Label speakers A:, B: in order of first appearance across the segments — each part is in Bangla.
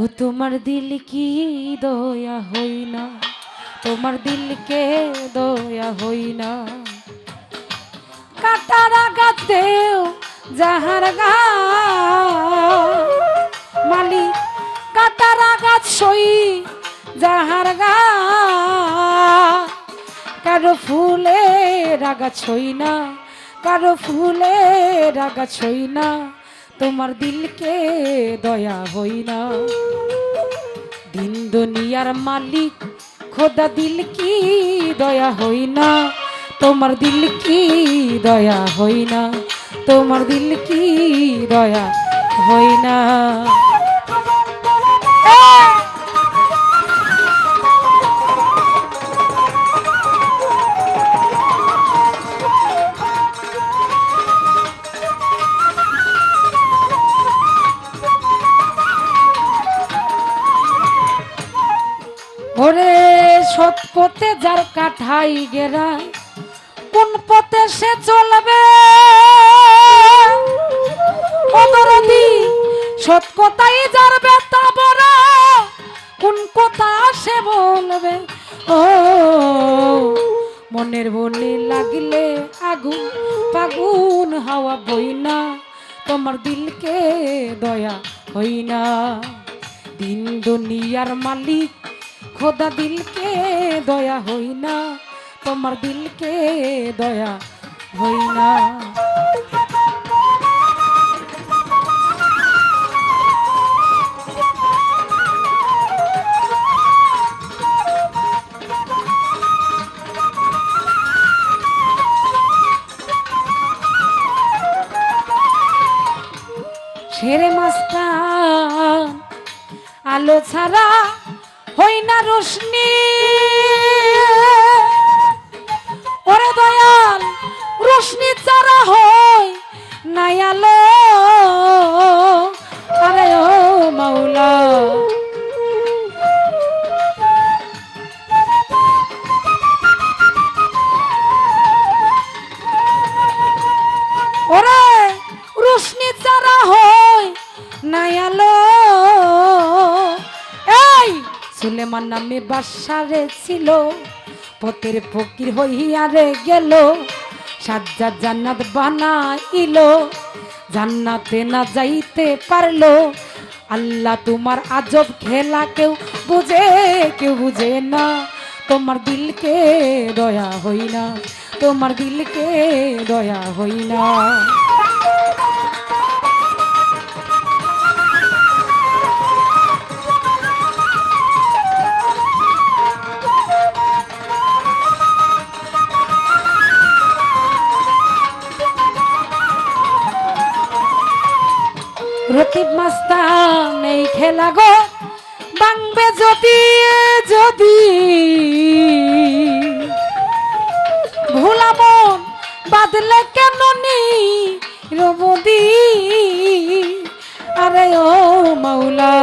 A: ও তোমার দিল কি দয়া হই না তোমার দিলকে দয়া হই না কাটার আগাতেও যাহার গা মালি, কাটার আগাত সই যাহার গা কারও ফুলে রাগা ছই না, কারও ফুলে রাগা ছই না। তোমার দিলকে দয়া হই না। দিন দুনিয়ার মালিক, খোদা দিল কি দয়া হই না? তোমার দিল কি দয়া হই না? তোমার দিল কি দয়া হই না? সৎ পথে যার কাঠাই গেরায় কোন পথে সে চলবে? অদরদি, সৎ কথাই যার বেতা বড় কোন কথা সে বলবে? ও, মনের বনে লাগলে আগুন, ফাগুন হাওয়া বই না, তোমার দিলকে দয়া হই না। দিন দুনিয়ার মালিক খোদা দিলকে দয়া হই না তোমার দিলকে দয়া হই না। ছেড়ে মাস্তান আলো ছাড়া হই না রোশনি। ওরে দয়াল রোশনি চারা হই নাই আলো। আরে ও মাওলা। সুলেমান নামে বাসারে ছিল। পথের ফকির হইয়ারে গেল। সাজ্জাদ জান্নাত বানাইল। জান্নাতে না যাইতে পারল। আল্লাহ তোমার আজব খেলা কেউ বুঝে কেউ বুঝে না। তোমার দিলকে দয়া হই না, তোমার দিলকে দয়া হই না। রকিব মাস্তান, এই খেলা গো বাংবে যদি যদি। ভোলামন বাদলে কেন নি রবদি? আরে ও মাওলা।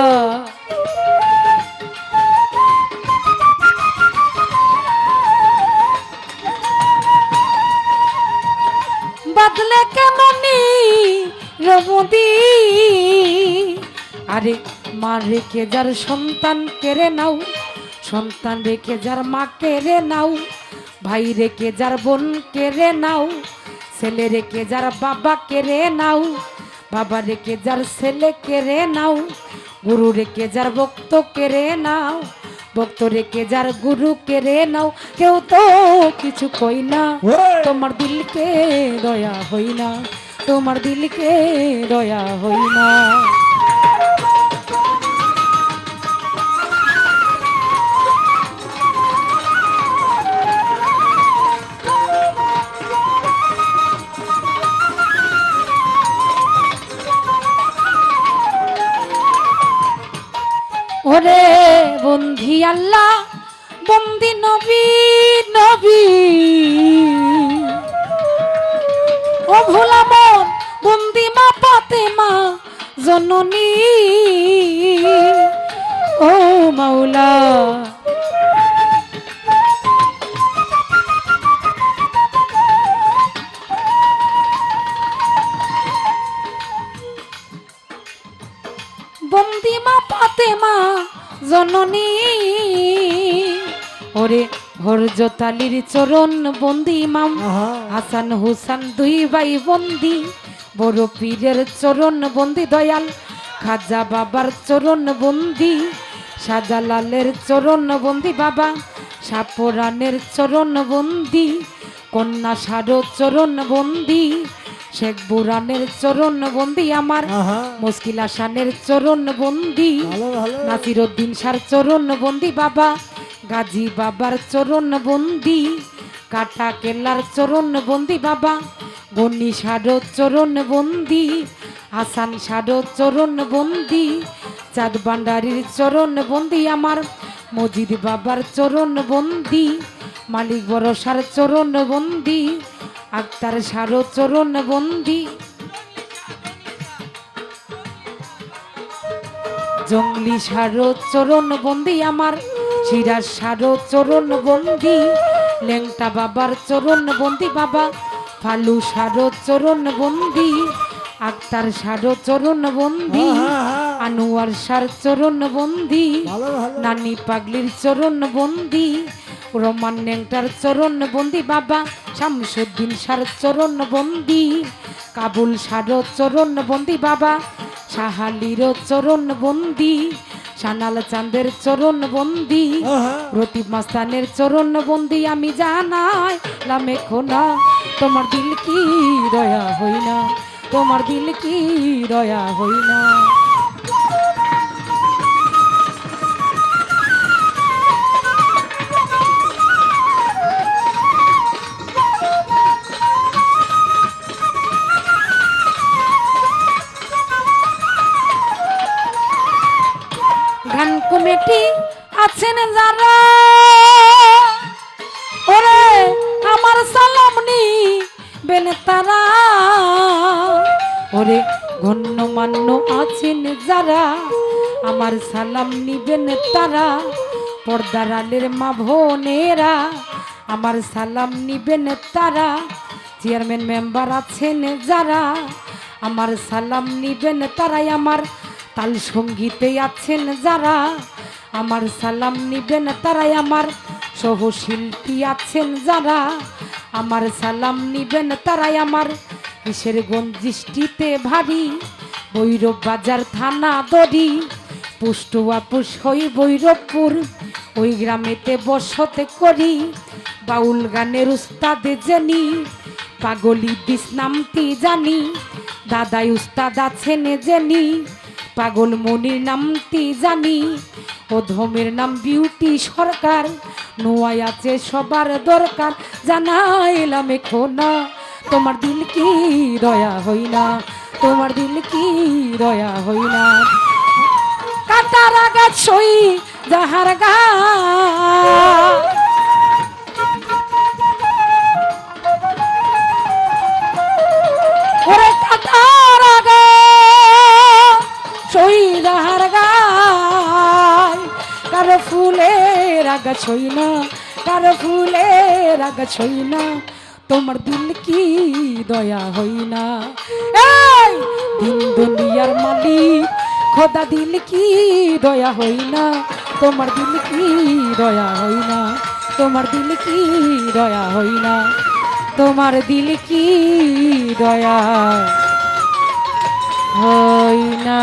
A: বাদলে কেন নি রবদি? আরে মা রেখে যার সন্তান কেড়ে নাও সন্তান রেখে যার মা কেড়ে নাও ভাই রেখে যার বোন কেড়ে নাও ছেলে রেখে যার বাবা কেড়ে নাও বাবা রেখে যার ছেলে কেড়ে নাও গুরু রেখে যার ভক্ত কেড়ে নাও ভক্ত রেখে যার গুরু কেড়ে নাও কেউ তো কিছু কই না তোমার দিলকে দয়া হই না তোমার দিলকে দয়া হই না। ওরে বন্ধি আল্লাহ, বন্দি নবী নবী। ও ভোলা মন, বন্দি মা পাতে মা জননী। ও মাওলা ওরে হরজতালির চরণ বন্দি মাম। হাসান হুসান দুই ভাই বন্দি বড় পীরের চরণ বন্দি দয়াল। খাজা বাবার চরণ বন্দি শাহজালালের চরণ বন্দি বাবা। সাপরানের চরণ বন্দি কন্যা সারো চরণ বন্দি। শেখ বুরানের চরণ বন্দি আমার। মুশকিল আসানের চরণ বন্দি।
B: ভালো
A: নাসিরুদ্দিন সার চরণ বন্দি বাবা। গাজী বাবার চরণ বন্দি, কাটা কেল্লার চরণ বন্দি বাবা, বনি সারো চরণ বন্দি, হাসান সারো চরণ বন্দি, চাঁদ ভান্ডারির চরণ বন্দি আমার, মজিদ বাবার চরণ বন্দি, মালিক বরসার চরণ বন্দি, আক্তার সারো চরণ বন্দি। জঙ্গলি সারো চরণ বন্দি আমার সিরাজ সারো চরণ বন্দি লেংটা বাবার চরণ বন্দি বাবা ফালু সারো চরণ বন্দি আক্তার সারো চরণ বন্দি
B: আহা, আহা।
A: আনোয়ার সার চরণ বন্দি নানি পাগলির চরণ বন্দি রোমান নেংটার চরণ বন্দি বাবা শামসুদ্দিন সার চরণ বন্দি কাবুল সার চরণ বন্দি বাবা সাহালির চরণ বন্দি সানাল চাঁদের চরণ বন্দি প্রতীপ মাস্তানের চরণ বন্দি আমি জানাই লামে খোনা তোমার দিল কি দয়া হই না তোমার দিল কি দয়া হই না ওরে, আমার সালাম নি বেনে তারা। ওরে, গণ্যমান্য আছেন যারা, আমার সালাম নিবেন তারা। পর্দার মা বোনেরা, আমার সালাম নিবেন তারা। চেয়ারম্যান মেম্বার আছেন যারা, আমার সালাম নিবেন তারাই আমার তাল সঙ্গীতে আছেন যারা। আমার সালাম নিবেন তারাই আমার সহশিল্পী আছেন যারা। আমার সালাম নিবেন তারাই আমার কিসের গঞ্জিষ্টিতে ভারী। বৈরব বাজার থানা দড়ি পুষ্টুয়া পুষ হই বৈরবপুর ওই গ্রামেতে বসতে করি। বাউল গানের উস্তাদে জানি, পাগলি নামটি জানি, দাদাই উস্তাদ আছেন জানি, পাগল মনির নামটি জানি। ধমের নাম বিউটি সরকার। নোয়াই আছে সবার দরকার জানাইলাম এখন। তোমার দিল কি দয়া হই না তোমার দিল কি দয়া হই না কাতারা গাছ সই, যাহার গা ফুলের ছই না কারও ফুলের আগা ছই না, তোমার দিল কি দয়া হই না? এই, দিন দুনিয়ার মালিক, খোদা দিল কি দয়া হই না? তোমার দিল কি দয়া হই না? তোমার দিল কি দয়া হই না? তোমার দিল কি দয়া হই না?